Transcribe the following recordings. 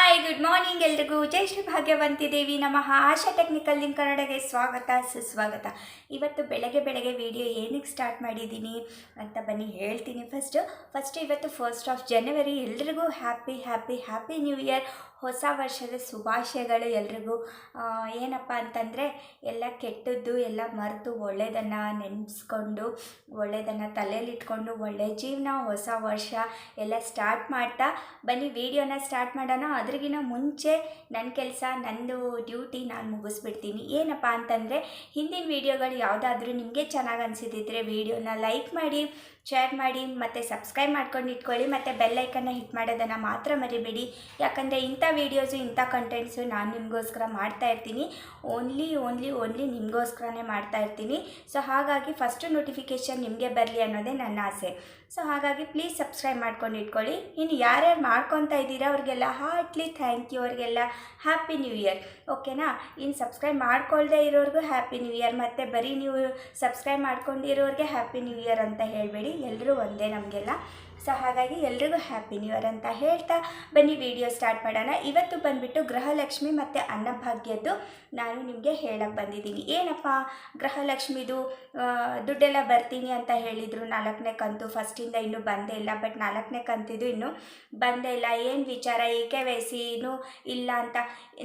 Hi good morning ಎಲ್ರಿಗೂ. ಜೈ ಶ್ರೀ ಭಾಗ್ಯವಂತಿದೇವಿ ನಮ್ಮ ಆಶಾ technical ನಿಮ್ಮ ಕನ್ನಡಗೆ ಸ್ವಾಗತ, ಸುಸ್ವಾಗತ. ಇವತ್ತು ಬೆಳಗ್ಗೆ ಬೆಳಗ್ಗೆ ವಿಡಿಯೋ ಏನಕ್ಕೆ ಸ್ಟಾರ್ಟ್ ಮಾಡಿದ್ದೀನಿ ಅಂತ ಬನ್ನಿ, ಹೇಳ್ತೀನಿ ಫಸ್ಟ್ ಫಸ್ಟ್ ಇವತ್ತು ಫಸ್ಟ್ ಆಫ್ ಜನವರಿ ಎಲ್ರಿಗೂ happy happy happy new year ಹೊಸ ವರ್ಷದ ಶುಭಾಶಯಗಳು ಎಲ್ರಿಗೂ. ಏನಪ್ಪ ಅಂತಂದರೆ, ಎಲ್ಲ ಕೆಟ್ಟದ್ದು ಎಲ್ಲ ಮರೆತು ಒಳ್ಳೆಯದನ್ನು ನೆನೆಸ್ಕೊಂಡು, ಒಳ್ಳೆಯದನ್ನು ತಲೆಯಲ್ಲಿಟ್ಕೊಂಡು, ಒಳ್ಳೆ ಜೀವನ, ಹೊಸ ವರ್ಷ ಎಲ್ಲ ಸ್ಟಾರ್ಟ್ ಮಾಡ್ತಾ ಬನ್ನಿ. ವಿಡಿಯೋನ ಸ್ಟಾರ್ಟ್ ಮಾಡೋಣ. ಅದ್ರಿಗಿನ ಮುಂಚೆ ನನ್ನ ಕೆಲಸ, ನಂದು ಡ್ಯೂಟಿ ನಾನು ಮುಗಿಸ್ಬಿಡ್ತೀನಿ. ಏನಪ್ಪ ಅಂತಂದರೆ, ಹಿಂದಿನ ವೀಡಿಯೋಗಳು ಯಾವುದಾದ್ರೂ ನಿಮಗೆ ಚೆನ್ನಾಗಿ ಅನಿಸಿದ್ರೆ ವಿಡಿಯೋನ ಲೈಕ್ ಮಾಡಿ ಶೇರ್ ಮಾಡಿ ಮತ್ತು ಸಬ್ಸ್ಕ್ರೈಬ್ ಮಾಡ್ಕೊಂಡು ಇಟ್ಕೊಳ್ಳಿ ಮತ್ತು ಬೆಲ್ಲೈಕನ್ನ ಹಿಟ್ ಮಾಡೋದನ್ನು ಮಾತ್ರ ಮರಿಬೇಡಿ. ಯಾಕಂದರೆ ಇಂಥ ವೀಡಿಯೋಸು ಇಂಥ ಕಂಟೆಂಟ್ಸು ನಾನು ನಿಮಗೋಸ್ಕರ ಮಾಡ್ತಾ ಇರ್ತೀನಿ. ಓನ್ಲಿ ಓನ್ಲಿ ಓನ್ಲಿ ನಿಮಗೋಸ್ಕರನೇ ಮಾಡ್ತಾ ಇರ್ತೀನಿ. ಸೊ ಹಾಗಾಗಿ ಫಸ್ಟು ನೋಟಿಫಿಕೇಷನ್ ನಿಮಗೆ ಬರಲಿ ಅನ್ನೋದೇ ನನ್ನ ಆಸೆ. ಸೊ ಹಾಗಾಗಿ ಪ್ಲೀಸ್ ಸಬ್ಸ್ಕ್ರೈಬ್ ಮಾಡ್ಕೊಂಡು ಇಟ್ಕೊಳ್ಳಿ. ಇನ್ನು ಯಾರ್ಯಾರು ಮಾಡ್ಕೊತಾ ಇದ್ದೀರಾ, ಅವ್ರಿಗೆಲ್ಲ ಹಾರ್ಟ್ಲಿ ಥ್ಯಾಂಕ್ ಯು ಅವ್ರಿಗೆಲ್ಲ ಹ್ಯಾಪಿ ನ್ಯೂ ಇಯರ್ ಓಕೆನಾ ಇನ್ನು ಸಬ್ಸ್ಕ್ರೈಬ್ ಮಾಡ್ಕೊಳ್ದೇ ಇರೋರಿಗೂ ಹ್ಯಾಪಿ ನ್ಯೂ ಇಯರ್ ಮತ್ತು ಬರೀ ನೀವು ಸಬ್ಸ್ಕ್ರೈಬ್ ಮಾಡ್ಕೊಂಡಿರೋರಿಗೆ ಹ್ಯಾಪಿ ನ್ಯೂ ಇಯರ್ ಅಂತ ಹೇಳಬೇಡಿ. ಎಲ್ಲರೂ ಒಂದೇ ನಮಗೆಲ್ಲ. ಸೊ ಹಾಗಾಗಿ ಎಲ್ರಿಗೂ ಹ್ಯಾಪಿ ನ್ಯೂ ಇಯರ್ ಅಂತ ಹೇಳ್ತಾ ಬನ್ನಿ. ವಿಡಿಯೋ ಸ್ಟಾರ್ಟ್ ಮಾಡೋಣ. ಇವತ್ತು ಬಂದುಬಿಟ್ಟು ಗೃಹಲಕ್ಷ್ಮಿ ಮತ್ತು ಅನ್ನಭಾಗ್ಯದ್ದು ನಾನು ನಿಮಗೆ ಹೇಳಕ್ಕೆ ಬಂದಿದ್ದೀನಿ. ಏನಪ್ಪ? ಗೃಹಲಕ್ಷ್ಮಿದು ದುಡ್ಡೆಲ್ಲ ಬರ್ತೀನಿ ಅಂತ ಹೇಳಿದರು ನಾಲ್ಕನೇ ಕಂತು ಫಸ್ಟಿಂದ ಇನ್ನೂ ಬಂದೇ ಇಲ್ಲ ಬಟ್ ನಾಲ್ಕನೇ ಕಂತಿದ್ದು ಇನ್ನೂ ಬಂದೇ ಇಲ್ಲ. ಏನು ವಿಚಾರ? ಇ ಕೆ ವೈ ಸಿ ಇನ್ನೂ ಇಲ್ಲ ಅಂತ.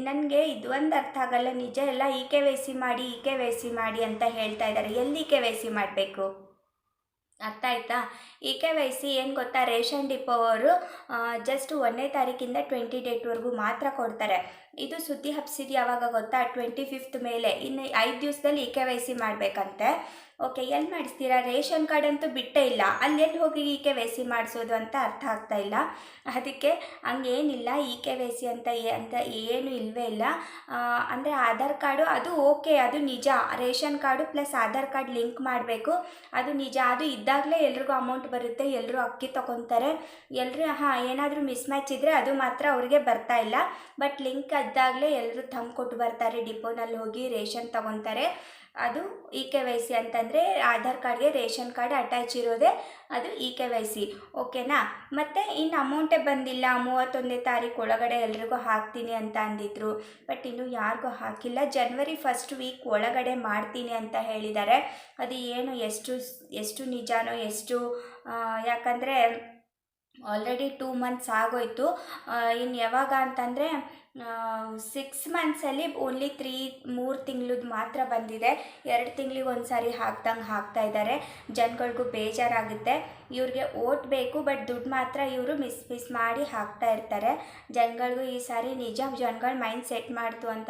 ನನಗೆ ಇದು ಒಂದು ಅರ್ಥ ಆಗಲ್ಲ. ನಿಜ ಎಲ್ಲ ಇ ಕೆ ವೈ ಸಿ ಮಾಡಿ ಇ ಕೆ ವೈ ಸಿ ಮಾಡಿ ಅಂತ ಹೇಳ್ತಾ ಇದ್ದಾರೆ. ಎಲ್ಲಿ ಇ ಕೆ ವೈ ಸಿ ಮಾಡಬೇಕು? ಅರ್ಥ ಆಯ್ತಾ? ಇ ಕೆ ವೈ ಸಿ ಏನು ಗೊತ್ತಾ? ರೇಷನ್ ಡಿಪೋ ಅವರು ಜಸ್ಟ್ ಒಂದನೇ ತಾರೀಕಿಂದ ಟ್ವೆಂಟಿ ಡೇಟ್ವರೆಗೂ ಮಾತ್ರ ಕೊಡ್ತಾರೆ. ಇದು ಸುದ್ದಿ ಹಬ್ಸಿದ್ದು ಯಾವಾಗ ಗೊತ್ತಾ? ಟ್ವೆಂಟಿ ಫಿಫ್ತ್ ಮೇಲೆ. ಇನ್ನು ಐದು ದಿವಸದಲ್ಲಿ ಇ ಕೆ ವೈ ಸಿ ಮಾಡಬೇಕಂತೆ. ಓಕೆ, ಎಲ್ಲಿ ಮಾಡಿಸ್ತೀರಾ? ರೇಷನ್ ಕಾರ್ಡ್ ಅಂತೂ ಬಿಟ್ಟೇ ಇಲ್ಲ. ಅಲ್ಲಿ ಎಲ್ಲಿ ಹೋಗಿ ಇ ಕೆ ವೈ ಸಿ ಮಾಡಿಸೋದು ಅಂತ ಅರ್ಥ ಆಗ್ತಾ ಇಲ್ಲ. ಅದಕ್ಕೆ ಹಂಗೇನಿಲ್ಲ. ಇ ಕೆ ವೈ ಸಿ ಅಂತ ಏ- ಅಂತ ಏನು ಇಲ್ಲವೇ ಇಲ್ಲ. ಅಂದರೆ ಆಧಾರ್ ಕಾರ್ಡು ಅದು ಓಕೆ, ಅದು ನಿಜ. Ration card plus Aadhaar card link ಮಾಡಬೇಕು. ಅದು ನಿಜ. ಅದು ಇದ್ದಾಗಲೇ ಎಲ್ರಿಗೂ ಅಮೌಂಟ್ ಬರುತ್ತೆ. ಎಲ್ಲರೂ ಅಕ್ಕಿ ತೊಗೊತಾರೆ. ಎಲ್ಲರೂ ಹಾಂ, ಏನಾದರೂ ಮಿಸ್ ಮ್ಯಾಚ್ ಇದ್ದರೆ ಅದು ಮಾತ್ರ ಅವ್ರಿಗೆ ಬರ್ತಾ ಇಲ್ಲ. ಬಟ್ ಲಿಂಕ್ ಇದ್ದಾಗಲೇ ಎಲ್ಲರೂ ತಂದು ಕೊಟ್ಟು ಬರ್ತಾರೆ. ಡಿಪೋನಲ್ಲಿ ಹೋಗಿ ರೇಷನ್ ತೊಗೊತಾರೆ. ಅದು ಇ ಕೆ ವೈ ಸಿ ಅಂತಂದರೆ ಆಧಾರ್ ಕಾರ್ಡ್ಗೆ ರೇಷನ್ ಕಾರ್ಡ್ ಅಟ್ಯಾಚ್ ಇರೋದೇ ಅದು ಇ ಕೆ ವೈ ಸಿ. ಓಕೆನಾ? ಮತ್ತು ಇನ್ನು ಅಮೌಂಟೇ ಬಂದಿಲ್ಲ ಮೂವತ್ತೊಂದನೇ ತಾರೀಕು ಒಳಗಡೆ ಎಲ್ರಿಗೂ ಹಾಕ್ತೀನಿ ಅಂತ ಅಂದಿದ್ರು. ಬಟ್ ಇನ್ನು ಯಾರಿಗೂ ಹಾಕಿಲ್ಲ. ಜನ್ವರಿ ಫಸ್ಟ್ ವೀಕ್ ಒಳಗಡೆ ಮಾಡ್ತೀನಿ ಅಂತ ಹೇಳಿದ್ದಾರೆ. ಅದು ಏನು, ಎಷ್ಟು ಎಷ್ಟು ನಿಜಾನೋ, ಎಷ್ಟು ಯಾಕಂದರೆ ಆಲ್ರೆಡಿ ಟೂ ಮಂತ್ಸ್ ಆಗೋಯ್ತು. ಇನ್ನು ಯಾವಾಗ ಅಂತಂದರೆ ಸಿಕ್ಸ್ ಮಂತ್ಸಲ್ಲಿ ಓನ್ಲಿ ತ್ರೀ ಮೂರು ತಿಂಗಳದ್ದು ಮಾತ್ರ ಬಂದಿದೆ. ಎರಡು ತಿಂಗಳಿಗೆ ಒಂದು ಸಾರಿ ಹಾಕ್ದಂಗೆ ಹಾಕ್ತಾ ಇದ್ದಾರೆ ಜನಗಳಿಗೂ ಬೇಜಾರಾಗುತ್ತೆ. ಇವ್ರಿಗೆ ಓಟ್ ಬೇಕು ಬಟ್ ದುಡ್ಡು ಮಾತ್ರ ಇವರು ಮಿಸ್ ಮಿಸ್ ಮಾಡಿ ಹಾಕ್ತಾ ಇರ್ತಾರೆ. ಜನಗಳಿಗೂ ಈ ಸಾರಿ ನಿಜ, ಜನಗಳ ಮೈಂಡ್ ಸೆಟ್ ಮಾಡ್ತು ಅಂತ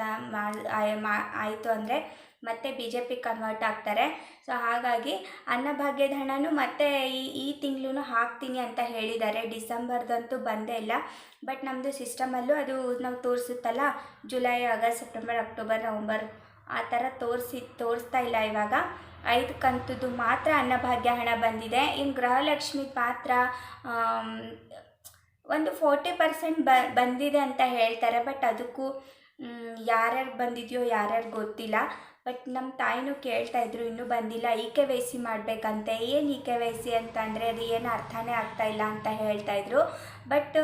ಆಯಿತು ಅಂದರೆ ಮತ್ತೆ ಬಿ ಜೆ ಪಿ ಕನ್ವರ್ಟ್ ಆಗ್ತಾರೆ. ಸೊ ಹಾಗಾಗಿ ಅನ್ನಭಾಗ್ಯದ ಹಣನು ಮತ್ತೆ ಈ ಈ ತಿಂಗಳೂ ಹಾಕ್ತೀನಿ ಅಂತ ಹೇಳಿದ್ದಾರೆ. ಡಿಸೆಂಬರ್ದಂತೂ ಬಂದೇ ಇಲ್ಲ. ಬಟ್ ನಮ್ಮದು ಸಿಸ್ಟಮಲ್ಲೂ ಅದು ನಾವು ತೋರಿಸುತ್ತಲ್ಲ, July, August, September, October, November ಆ ಥರ ತೋರಿಸಿ, ತೋರಿಸ್ತಾ ಇಲ್ಲ ಇವಾಗ. ಐದು ಕಂತದ್ದು ಮಾತ್ರ ಅನ್ನಭಾಗ್ಯ ಹಣ ಬಂದಿದೆ. ಇನ್ನು ಗೃಹಲಕ್ಷ್ಮಿ ಪಾತ್ರ ಒಂದು ಫೋರ್ಟಿ ಪರ್ಸೆಂಟ್ ಬ, ಬಂದಿದೆ ಅಂತ ಹೇಳ್ತಾರೆ. ಬಟ್ ಅದಕ್ಕೂ ಯಾರ್ಯಾರು ಬಂದಿದೆಯೋ ಯಾರ್ಯಾರು ಗೊತ್ತಿಲ್ಲ. ಬಟ್ ನಮ್ಮ ತಾಯಿನೂ ಕೇಳ್ತಾ ಇದ್ರು, ಇನ್ನೂ ಬಂದಿಲ್ಲ ಇ ಕೆ ವೈ ಸಿ ಮಾಡಬೇಕಂತೆ, ಏನು ಇ ಕೆ ವೈ ಸಿ ಅಂತಂದರೆ ಅದು ಏನು ಅರ್ಥನೇ ಆಗ್ತಾ ಇಲ್ಲ ಅಂತ ಹೇಳ್ತಾ ಇದ್ರು. ಬಟ್,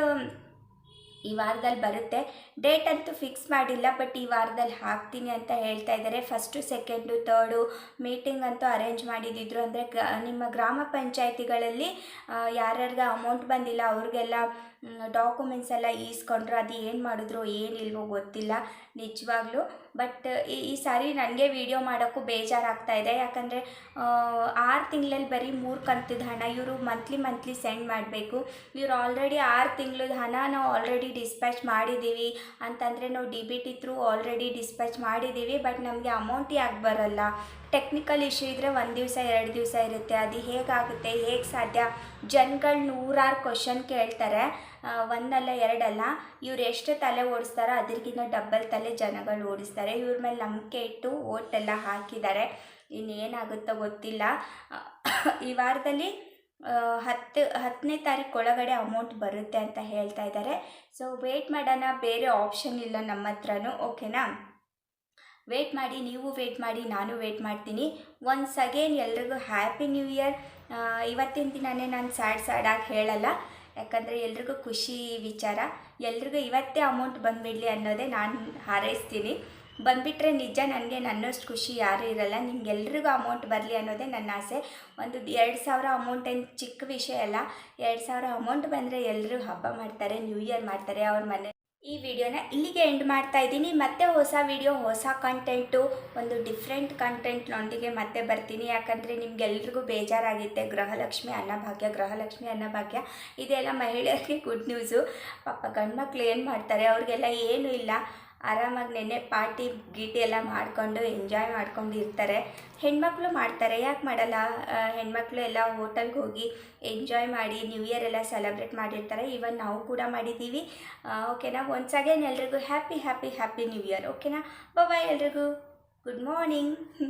ಈ ವಾರದಲ್ಲಿ ಬರುತ್ತೆ. ಡೇಟ್ ಅಂತೂ ಫಿಕ್ಸ್ ಮಾಡಿಲ್ಲ, ಬಟ್ ಈ ವಾರದಲ್ಲಿ ಹಾಕ್ತೀನಿ ಅಂತ ಹೇಳ್ತಾ ಇದ್ದಾರೆ. ಫಸ್ಟು, ಸೆಕೆಂಡು ತರ್ಡು ಮೀಟಿಂಗ್ ಅಂತೂ ಅರೇಂಜ್ ಮಾಡಿದ್ದಿದ್ರು ಅಂದರೆ ಗ, ನಿಮ್ಮ ಗ್ರಾಮ ಪಂಚಾಯತಿಗಳಲ್ಲಿ ಯಾರ್ಯಾರಿಗೆ ಅಮೌಂಟ್ ಬಂದಿಲ್ಲ, ಅವ್ರಿಗೆಲ್ಲ ಡಾಕ್ಯುಮೆಂಟ್ಸ್ ಎಲ್ಲ ಈಸ್ಕೊಂಡ್ರು, ಅದು ಏನು ಮಾಡಿದ್ರು, ಏನಿಲ್ವೋ ಗೊತ್ತಿಲ್ಲ, ನಿಜವಾಗ್ಲೂ. ಬಟ್ ಈ ಈ ಸಾರಿ ನನಗೆ ವಿಡಿಯೋ ಮಾಡೋಕ್ಕೂ ಬೇಜಾರಾಗ್ತಾ ಇದೆ ಯಾಕಂದರೆ ಆರು ತಿಂಗಳಲ್ಲಿ ಬರೀ ಮೂರು ಕಂತದ ಹಣ ಇವರು ಮಂತ್ಲಿ ಮಂತ್ಲಿ ಸೆಂಡ್ ಮಾಡಬೇಕು. ಇವ್ರು ಆಲ್ರೆಡಿ ಆರು ತಿಂಗಳದ ಹಣ ನಾವು ಆಲ್ರೆಡಿ ಡಿಸ್ಪ್ಯಾಚ್ ಮಾಡಿದ್ದೀವಿ ಅಂತಂದರೆ ನಾವು D B T through already dispatch ಮಾಡಿದ್ದೀವಿ ಬಟ್ ನಮಗೆ ಅಮೌಂಟ್ ಯಾಕೆ ಬರಲ್ಲ? ಟೆಕ್ನಿಕಲ್ ಇಶ್ಯೂ ಇದ್ದರೆ ಒಂದು ದಿವಸ, ಎರಡು ದಿವಸ ಇರುತ್ತೆ. ಅದು ಹೇಗಾಗುತ್ತೆ, ಹೇಗೆ ಸಾಧ್ಯ? ಜನಗಳು ನೂರಾರು ಕ್ವಶನ್ ಕೇಳ್ತಾರೆ. ಒಂದಲ್ಲ, ಎರಡಲ್ಲ. ಇವ್ರು ಎಷ್ಟು ತಲೆ ಓಡಿಸ್ತಾರೋ ಅದಕ್ಕಿಂತ ಡಬ್ಬಲ್ ತಲೆ ಜನಗಳು ಓಡಿಸ್ತಾರೆ. ಇವ್ರ ಮೇಲೆ ನಂಬಿಕೆ ಇಟ್ಟು ಓಟ್ ಎಲ್ಲ ಹಾಕಿದ್ದಾರೆ. ಇನ್ನೇನಾಗುತ್ತೋ ಗೊತ್ತಿಲ್ಲ. ಈ ವಾರದಲ್ಲಿ ಹತ್ತು ಹತ್ತನೇ ತಾರೀಕು ಒಳಗಡೆ ಅಮೌಂಟ್ ಬರುತ್ತೆ ಅಂತ ಹೇಳ್ತಾ ಇದ್ದಾರೆ. ಸೊ ವೇಟ್ ಮಾಡೋಣ. ಬೇರೆ ಆಪ್ಷನ್ ಇಲ್ಲ ನಮ್ಮ ಹತ್ರನೂ ಓಕೆನಾ ವೇಟ್ ಮಾಡಿ, ನೀವು ವೇಟ್ ಮಾಡಿ, ನಾನು ವೇಟ್ ಮಾಡ್ತೀನಿ. ಒನ್ಸ್ ಅಗೇನ್ ಎಲ್ರಿಗೂ ಹ್ಯಾಪಿ ನ್ಯೂ ಇಯರ್ ಇವತ್ತಿನ ದಿನನೇ ನಾನು ಸ್ಯಾಡ್ ಸ್ಯಾಡಾಗಿ ಹೇಳಲ್ಲ. ಯಾಕಂದರೆ ಎಲ್ರಿಗೂ ಖುಷಿ ವಿಚಾರ. ಎಲ್ರಿಗೂ ಇವತ್ತೇ ಅಮೌಂಟ್ ಬಂದುಬಿಡಲಿ ಅನ್ನೋದೇ ನಾನು ಹಾರೈಸ್ತೀನಿ. ಬಂದುಬಿಟ್ರೆ ನಿಜ ನನಗೆ ನನ್ನಷ್ಟು ಖುಷಿ ಯಾರೂ ಇರಲ್ಲ. ನಿಮ್ಗೆಲ್ರಿಗೂ ಅಮೌಂಟ್ ಬರಲಿ ಅನ್ನೋದೇ ನನ್ನ ಆಸೆ. ಒಂದು ಎರಡು ಸಾವಿರ ಅಮೌಂಟ್ ಏನು ಚಿಕ್ಕ ವಿಷಯ ಅಲ್ಲ. ಎರಡು ಸಾವಿರ ಅಮೌಂಟ್ ಬಂದರೆ ಎಲ್ಲರೂ ಹಬ್ಬ ಮಾಡ್ತಾರೆ ನ್ಯೂ ಇಯರ್ ಮಾಡ್ತಾರೆ, ಅವ್ರ ಮನೆ ಈ ವಿಡಿಯೋನ ಇಲ್ಲಿಗೆ ಎಂಡ್ ಮಾಡ್ತಾ ಇದ್ದೀನಿ. ಮತ್ತೆ ಹೊಸ ವಿಡಿಯೋ, ಹೊಸ ಕಂಟೆಂಟು ಒಂದು ಡಿಫ್ರೆಂಟ್ ಕಂಟೆಂಟ್ನೊಂದಿಗೆ ಮತ್ತೆ ಬರ್ತೀನಿ. ಯಾಕಂದರೆ ನಿಮ್ಗೆಲ್ರಿಗೂ ಬೇಜಾರಾಗಿತ್ತೆ. ಗೃಹಲಕ್ಷ್ಮಿ, ಅನ್ನಭಾಗ್ಯ ಗೃಹಲಕ್ಷ್ಮಿ, ಅನ್ನಭಾಗ್ಯ. ಇದೆಲ್ಲ ಮಹಿಳೆಯರಿಗೆ ಗುಡ್ ನ್ಯೂಸು ಪಾಪ ಗಂಡು ಮಕ್ಕಳು ಏನು ಮಾಡ್ತಾರೆ? ಅವ್ರಿಗೆಲ್ಲ ಏನೂ ಇಲ್ಲ. ಆರಾಮಾಗಿ ನೆನ್ನೆ ಪಾರ್ಟಿ, ಗೀಟಿ ಎಲ್ಲ ಮಾಡಿಕೊಂಡು ಎಂಜಾಯ್ ಮಾಡ್ಕೊಂಡು ಇರ್ತಾರೆ ಹೆಣ್ಮಕ್ಳು ಮಾಡ್ತಾರೆ. ಯಾಕೆ ಮಾಡಲ್ಲ? ಹೆಣ್ಮಕ್ಳು ಎಲ್ಲ ಹೋಟೆಲ್ಗೆ ಹೋಗಿ ಎಂಜಾಯ್ ಮಾಡಿ ನ್ಯೂ ಇಯರ್ ಎಲ್ಲ ಸೆಲೆಬ್ರೇಟ್ ಮಾಡಿರ್ತಾರೆ. ಇವನ್ ನಾವು ಕೂಡ ಮಾಡಿದ್ದೀವಿ ಓಕೆನಾ ಒನ್ಸ್ ಅಗೇನ್ ಎಲ್ರಿಗೂ happy happy happy new year ಓಕೆನಾ ಬಾಯ್ ಎಲ್ರಿಗೂ. Good morning